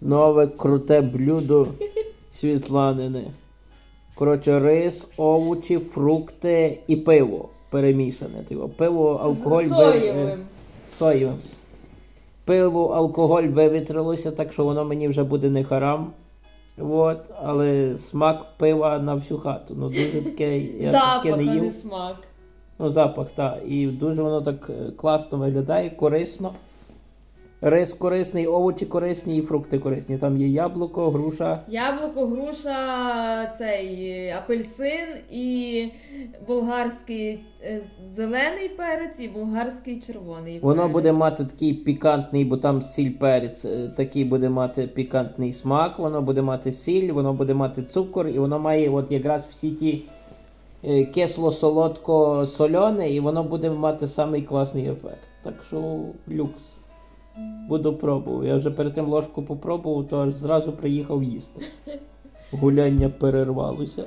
Нове круте блюдо Світланини. Коротше, рис, овочі, фрукти і пиво перемішане. Типу, Пиво, алкоголь З соєвим. соєвим. Пиво, алкоголь вивітрилося, так що воно мені вже буде не харам. От, але смак пива на всю хату. Ну дуже таке, я Запах, таке а не не смак. Ну, запах, так. І дуже воно так е, класно виглядає, корисно. Рис корисний, овочі корисні і фрукти корисні. Там є яблуко, груша. Яблуко, груша, цей апельсин і болгарський е, зелений перець і болгарський червоний. Воно перець. буде мати такий пікантний, бо там сіль перець, е, такий буде мати пікантний смак, воно буде мати сіль, воно буде мати цукор, і воно має от якраз всі ті е, кисло-солодко-сольоне, і воно буде мати самий класний ефект. Так що люкс. Буду пробував. Я вже перед тим ложку попробував, то аж зразу приїхав їсти. Гуляння перервалося.